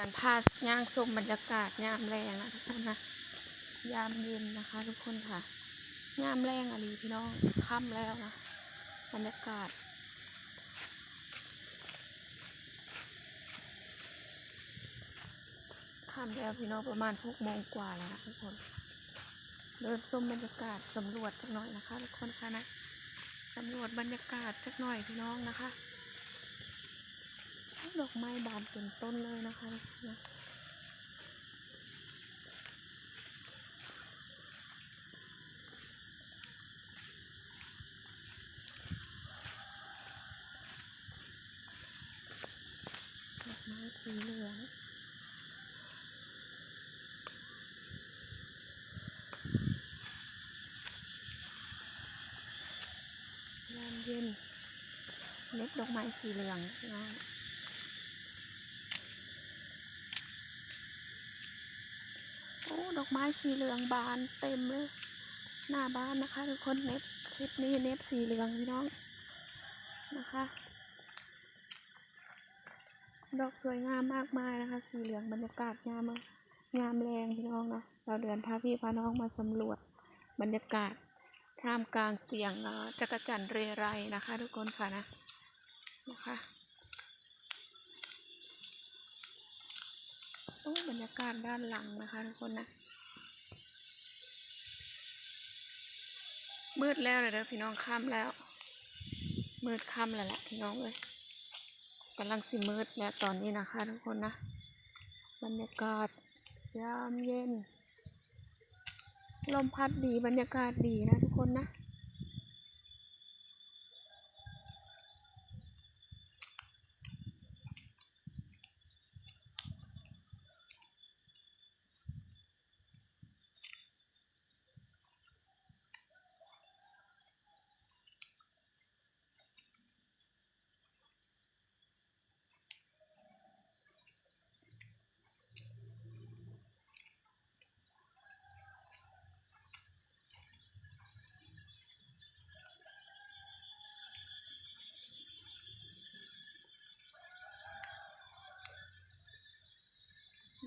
การพาย่างชมบรรยากาศยามแรงนะทุกคนนะยามเย็นนะคะ ทุกคนค่ะยามแรงอะลีพี่น้องค่ำแล้วนะบรรยากาศค่ำแล้วพี่น้องประมาณหกโมงกว่าแล้วนะทุกคนเดินชมบรรยากาศสำรวจสักหน่อยนะคะ ทุกคนค่ะนะสำรวจบรรยากาศสักหน่อยพี่น้องนะคะ ดอกไม้บานเต็มต้นเลยนะคะนะดอกไม้สีเหลืองยามเย็นเล็บดอกไม้สีเหลืองน้อ อกไม้สีเหลืองบานเต็มเลย หน้าบ้านนะคะทุกคนเน็บคลิปนี้เน็บสีเหลืองพี่น้องนะคะ ดอกสวยงามมากมายนะคะ สีเหลืองบรรยากาศงามมากงามแรงพี่น้องเนาะสาวเดือนพาพี่พาน้องมาสำรวจบรรยากาศท่ามกลางเสียงจักรจันเรไรนะคะ ทุกคนค่ะนะนะคะ โอ้บรรยากาศด้านหลังนะคะทุกคนนะมืดแล้วเลยเด้อพี่น้องค่ำแล้ว มืดค่ำแล้วแหละพี่น้องเอ้ยกำลังสิมืดแล้วตอนนี้นะคะทุกคนนะ บรรยากาศยามเย็น ลมพัดดีบรรยากาศดีนะทุกคนนะ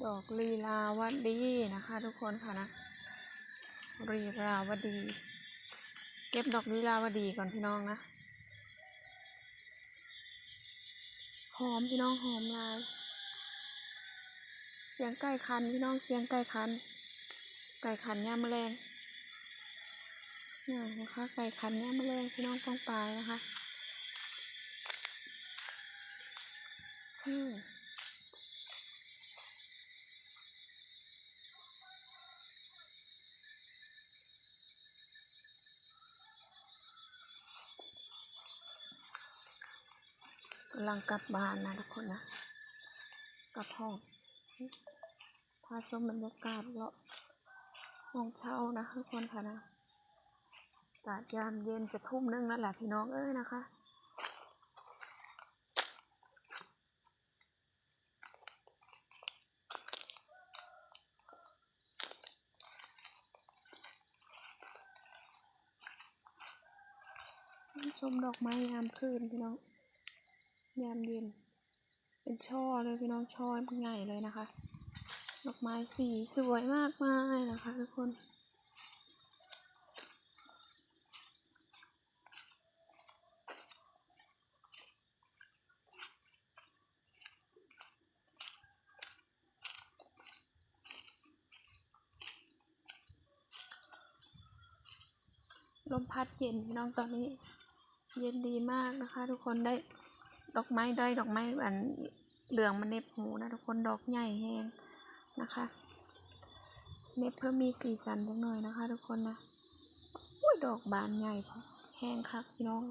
ดอกลีลาวดีนะคะ ทุกคนค่ะนะลีลาวดี เก็บดอกลีลาวดีก่อนพี่น้องนะหอมพี่น้องหอมลาย เสียงไก่คันพี่น้องเสียงไก่คัน ไก่คันย่ามแมลงนี่นะคะไก่คันย่ามแมลงพี่น้องต้องปลายนะคะอืมำลังกลับบ้านนะทุกคนนะกลับห้องพาชมบรรยากาศเลาะห้องเช่านะทุกคนค่ะนะอากาศยามเย็นจะทุ่มนึงแล้วแหละพี่น้องเอ้ยนะคะชมดอกไม้ยามคืนพี่น้อง ยามเย็น เป็นช่อเลยพี่น้องช่อใหญ่เลยนะคะ ดอกไม้สีสวยมากมายนะคะทุกคนลมพัดเย็นพี่น้องตอนนี้ เย็นดีมากนะคะ ทุกคนได้ ดอกไม้ด้ดอกไม้อันเหลืองมันเน็บหูนะทุกคนดอกใหญ่แห้งนะคะเน็บเพื่อมีสีสันจังหน่อยนะคะ ทุกคนนะอุ้ยดอกบานใหญ่พอแห้งคักพี่น้อง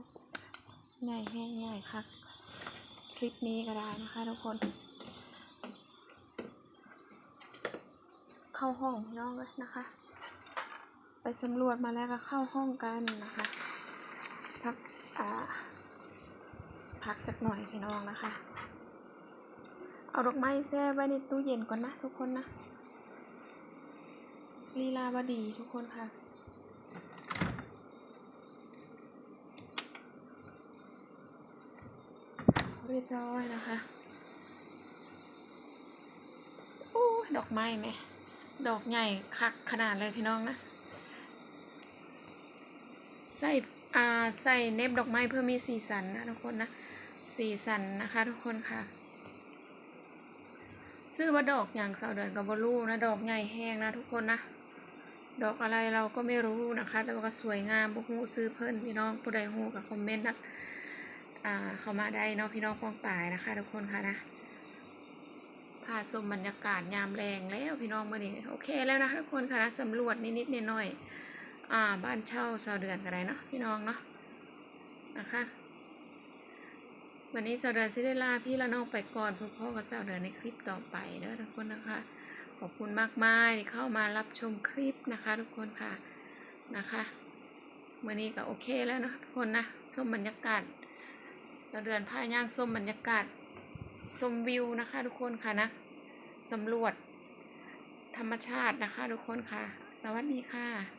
ใหญ่แห้งใหญ่คักคลิปนี้ก็ได้นะคะ ทุกคน เข้าห้องพี่น้องเลยนะคะ ไปสำรวจมาแล้วก็เข้าห้องกันนะคะพักอ่า พักจักหน่อยพี่น้องนะคะ เอาดอกไม้แช่ไว้ในตู้เย็นก่อนนะทุกคนนะ ลีลาวดีทุกคนค่ะเรียบร้อยนะคะยดอกไม้ไหม ดอกใหญ่คักขนาดเลยพี่น้องนะ ใส่ อ่า ใส่เน็บดอกไม้เพื่อมีสีสันนะทุกคนนะ สีสันนะคะทุกคนค่ะ ซื้อว่าดอกอย่างสาวเดือนกับบลูนะดอกใหญ่แห้งนะทุกคนนะ ดอกอะไรเราก็ไม่รู้นะคะ แต่ว่าก็สวยงามบุกหูซื้อเพิ่นพี่น้องผู้ใดหูกับคอมเมนต์นะอ่าเข้ามาได้เนาะพี่น้องปองป่ายนะคะ ทุกคนค่ะนะพาชมบรรยากาศยามแรงแล้วพี่น้องเมื่อนี้โอเคแล้วนะทุกคนค่ะนะสำรวจนิดๆหน่อยๆอ่าบ้านเช่าสาวเดือนกันไรเนาะพี่น้องเนาะนะคะ วันนี้สาวเดือนซิได้ลาพี่ละน้องไปก่อนพื่อพ่อกับสาวเดือนในคลิปต่อไปเด้อทุกคนนะคะ ขอบคุณมากมายที่เข้ามารับชมคลิปนะคะ ทุกคนค่ะนะคะวันนี้ก็โอเคแล้วนะทุกคนนะชมบรรยากาศสาวเดือนพาย่างชมบรรยากาศชมวิวนะคะ ทุกคนค่ะนะสำรวจธรรมชาตินะคะ ทุกคนค่ะ สวัสดีค่ะ